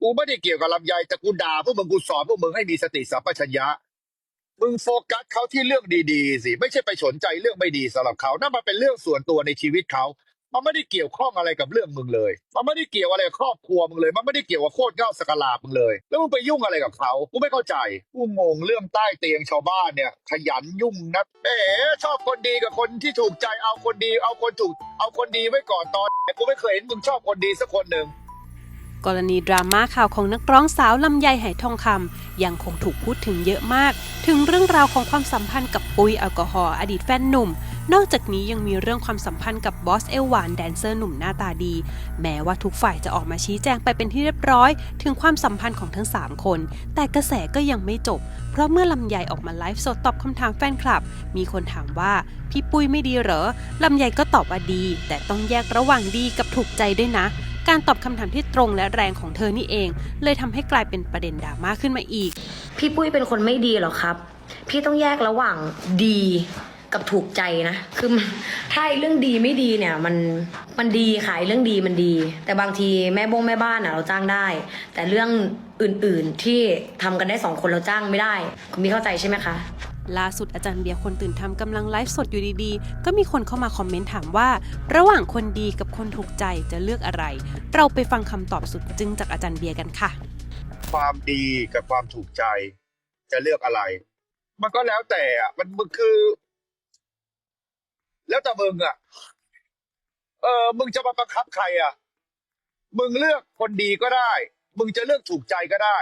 กูไม่ได้เกี่ยวกับลำไยแต่กูด่าพวกมึงกูสอนพวกมึงให้มีสติสัมปชัญญะ มึงโฟกัสเขาที่เรื่องดีๆ สิ ไม่ใช่ไปสนใจเรื่องไม่ดีสำหรับเขานั่นมันเป็นเรื่องส่วนตัวในชีวิตเขา มันไม่ได้เกี่ยวข้องอะไรกับเรื่องมึงเลย มันไม่ได้เกี่ยวอะไรกับครอบครัวมึงเลย มันไม่ได้เกี่ยวกับโคตรเง่าสกลาบมึงเลย แล้วมึงไปยุ่งอะไรกับเขากูไม่เข้าใจกูงงเรื่องใต้เตียงชาวบ้านเนี่ย ขยันยุ่งนักเอ๋ชอบคนดีกับคนที่ถูกใจเอาคนดี เอาคนถูก เอาคนดีไว้ก่อนตอน กูไม่เคยเห็นมึงชอบคนดีสักคนหนึ่ง กรณีดราม่าข่าวของนักร้องสาวลำไยไหทองคำยังคงถูกพูดถึงเยอะมาก ถึงเรื่องราวของความสัมพันธ์กับปุ้ยแอลกอฮอล์อดีตแฟนหนุ่ม นอกจากนี้ยังมีเรื่องความสัมพันธ์กับบอสเอลหวานแดนเซอร์หนุ่มหน้าตาดี แม้ว่าทุกฝ่ายจะออกมาชี้แจงไปเป็นที่เรียบร้อย ถึงความสัมพันธ์ของทั้ง 3 คน แต่กระแสก็ยังไม่จบ เพราะเมื่อลำไยออกมาไลฟ์สดตอบคำถามแฟนคลับ มีคนถามว่าพี่ปุ้ยไม่ดีเหรอลำไยก็ตอบว่าดี แต่ต้องแยกระหว่างดีกับถูกใจด้วยนะ การตอบคำถามที่ตรงและแรงของเธอนี่เอง เลยทำให้กลายเป็นประเด็นดราม่าขึ้นมาอีก พี่ปุ้ยเป็นคนไม่ดีเหรอครับ พี่ต้องแยกระหว่างดีกับถูกใจนะ คือถ้าเรื่องดีไม่ดีเนี่ยมันมันดีค่ะไอ้เรื่องดีมันดี แต่บางทีแม่บงแม่บ้านอะเราจ้างได้ แต่เรื่องอื่นๆที่ทำกันได้สองคนเราจ้างไม่ได้ คุณมีเข้าใจใช่ไหมคะ ล่าสุดอาจารย์เบียร์คนตื่นทำกำลังไลฟ์สดอยู่ดีๆ ก็มีคนเข้ามาคอมเมนต์ถามว่า ระหว่างคนดีกับคนถูกใจจะเลือกอะไร เราไปฟังคำตอบสุดจึงจากอาจารย์เบียร์กันค่ะ ความดีกับความถูกใจ จะเลือกอะไร มันก็แล้วแต่อะมันมึงคือ แล้วแต่มึงอะเออมึงจะมาบังคับใครอะมึงเลือกคนดีก็ได้ มึงจะเลือกถูกใจก็ได้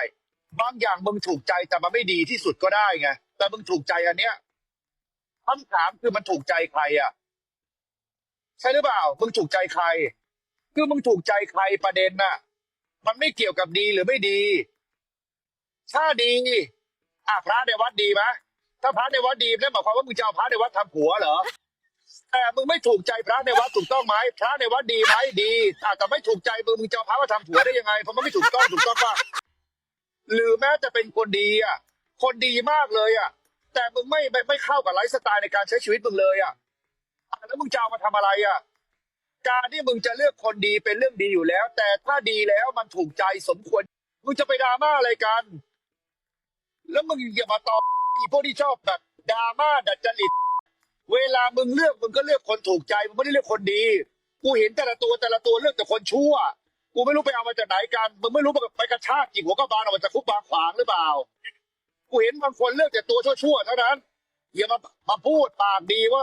บางอย่างมึงถูกใจแต่มันไม่ดีที่สุดก็ได้ไงแต่มึงถูกใจอันเนี้ยคำถามคือมันถูกใจใครอะ ใช่หรือเปล่ามึงถูกใจใคร คือมึงถูกใจใครประเด็นน่ะ มันไม่เกี่ยวกับดีหรือไม่ดี ถ้าดีอะพระในวัดดีไหมถ้าพระในวัดดีนั่นหมายความว่ามึงจะเอาพระในวัดทำผัวเหรอแต่มึงไม่ถูกใจพระในวัดถูกต้องไหมพระในวัดดีไหมดีแต่ไม่ถูกใจมึงมึงจะเอาพระมาทำผัวได้ยังไงเพราะมันไม่ถูกต้องถูกต้องป่ะ หรือแม้จะเป็นคนดีอะ คนดีมากเลยอะ แต่มึงไม่ไม่ไม่เข้ากับไลฟ์สไตล์ในการใช้ชีวิตมึงเลยอะแล้วมึงจะเอามาทำอะไรอะ การที่มึงจะเลือกคนดีเป็นเรื่องดีอยู่แล้ว แต่ถ้าดีแล้วมันถูกใจสมควร มึงจะไปดราม่าอะไรกัน แล้วมึงอย่ามาตออีพวกที่ชอบแบบดราม่าดัดจริต เวลามึงเลือกมึงก็เลือกคนถูกใจมึงไม่ได้เลือกคนดี กูเห็นแต่ละตัวแต่ละตัวเลือกแต่คนชั่ว กูไม่รู้ไปเอามาจากไหนกันมึงไม่รู้ไปกระชากจิกหัวกระบาลออกมาจากคุกบางขวางหรือเปล่ากูเห็นบางคนเลือกแต่ตัวชั่วๆเท่านั้นอย่ามามาพูดปากดีว่า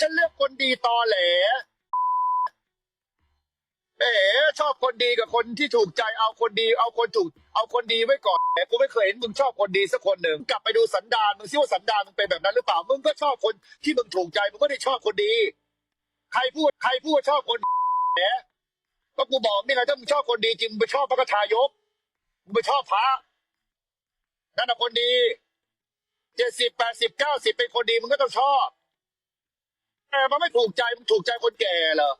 ฉันเลือกคนดีตอแหลเอ๋ชอบคนดีกับคนที่ถูกใจเอาคนดี เอาคนถูก เอาคนดีไว้ก่อนแต่กูไม่เคยเห็นมึงชอบคนดีสักคนหนึ่งกลับไปดูสันดานมึงซิว่าสันดานมึงเป็นแบบนั้นหรือเปล่ามึงก็ชอบคนที่มึงถูกใจมึงไม่ได้ชอบคนดี ใครพูดใครพูดชอบคนแหม ก็กูบอกนี่ไงถ้ามึงชอบคนดีจริงมึงไปชอบพระกทายกมึงไปชอบพระนั่นน่ะคนดีเจ็ดสิบแปดสิบเก้าสิบเป็นคนดีมึงก็ต้องชอบแต่มันไม่ถูกใจมึงถูกใจคนแก่เหรอ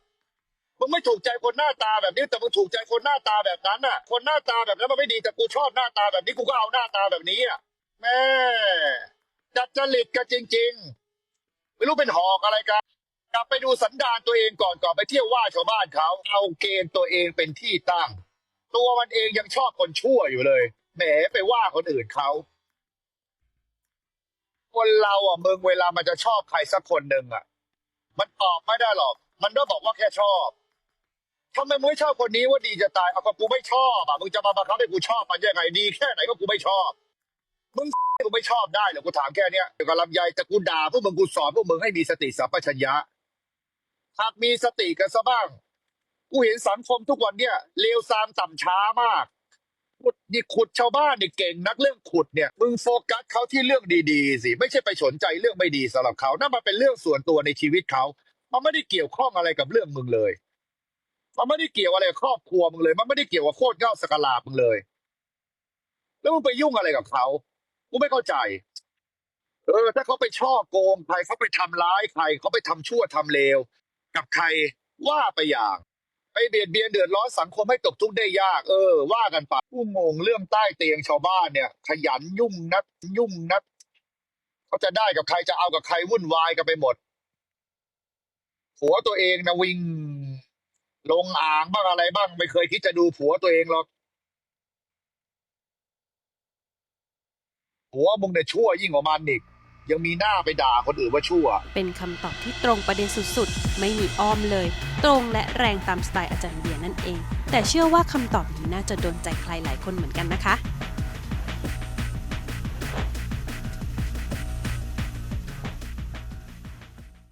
มึงไม่ถูกใจคนหน้าตาแบบนี้แต่มึงถูกใจคนหน้าตาแบบนั้นน่ะ คนหน้าตาแบบนั้นมันไม่ดีแต่กูชอบหน้าตาแบบนี้กูก็เอาหน้าตาแบบนี้อะแม่จัดจริตกันจริง ๆ ไม่รู้เป็นหอกอะไรกัน กลับไปดูสันดานตัวเองก่อนก่อนไปเที่ยวว่าชาวบ้านเขาเอาเกณฑ์ตัวเองเป็นที่ตั้ง ตัวมันเองยังชอบคนชั่วอยู่เลยแหมไปว่าคนอื่นเขาคนเราอะมึงเวลามันจะชอบใครสักคนหนึ่งอะ มันตอบไม่ได้หรอก มันก็บอกว่าแค่ชอบทำไมมึงไม่ชอบคนนี้ว่าดีจะตายเอาก็กูไม่ชอบอะมึงจะมาบังคับให้กูชอบมันยังไงดีแค่ไหนก็กูไม่ชอบ มึงกูไม่ชอบได้เหรอกูถามแค่เนี้ยเกี่ยวกับลำไยแต่กูด่าพวกมึงกูสอนพวกมึงให้มีสติสัมปชัญญะ หากมีสติกันซะบ้าง กูเห็นสังคมทุกวันเนี่ยเลวซามต่ำช้ามากขุดนี่ขุดชาวบ้านนี่เก่งนักเรื่องขุดเนี่ยมึงโฟกัสเขาที่เรื่องดีๆสิไม่ใช่ไปสนใจเรื่องไม่ดีสำหรับเขานั่นมันเป็นเรื่องส่วนตัวในชีวิตเขามันไม่ได้เกี่ยวข้องอะไรกับเรื่องมึงเลย มันไม่ได้เกี่ยวอะไรกับครอบครัวมึงเลย มันไม่ได้เกี่ยวกับโคตรเง่าสกลาบมึงเลย แล้วมึงไปยุ่งอะไรกับเขากูไม่เข้าใจ เออ ถ้าเขาไปช่อโกงใครเขาไปทำร้ายใครเขาไปทำชั่วทำเลว กับใครว่าไปอย่าง ไปเบียดเบียนเดือดร้อนสังคมให้ตกทุกข์ได้ยาก เออ ว่ากันไปผู้งงเรื่องใต้เตียงชาวบ้านเนี่ย ขยันยุ่งนัดยุ่งนัดเขาจะได้กับใครจะเอากับใครวุ่นวายกันไปหมดผัวตัวเองนะวิ่งลงอ่างบ้างอะไรบ้าง ไม่เคยคิดจะดูผัวตัวเองหรอกผัวมึงเนี่ยชั่วยิ่งกว่ามันอีก ยังมีหน้าไปด่าคนอื่นว่าชั่ว เป็นคำตอบที่ตรงประเด็นสุดๆ ไม่มีอ้อมเลย ตรงและแรงตามสไตล์อาจารย์เบียร์นั่นเอง แต่เชื่อว่าคำตอบนี้น่าจะโดนใจใครหลายคนเหมือนกันนะคะ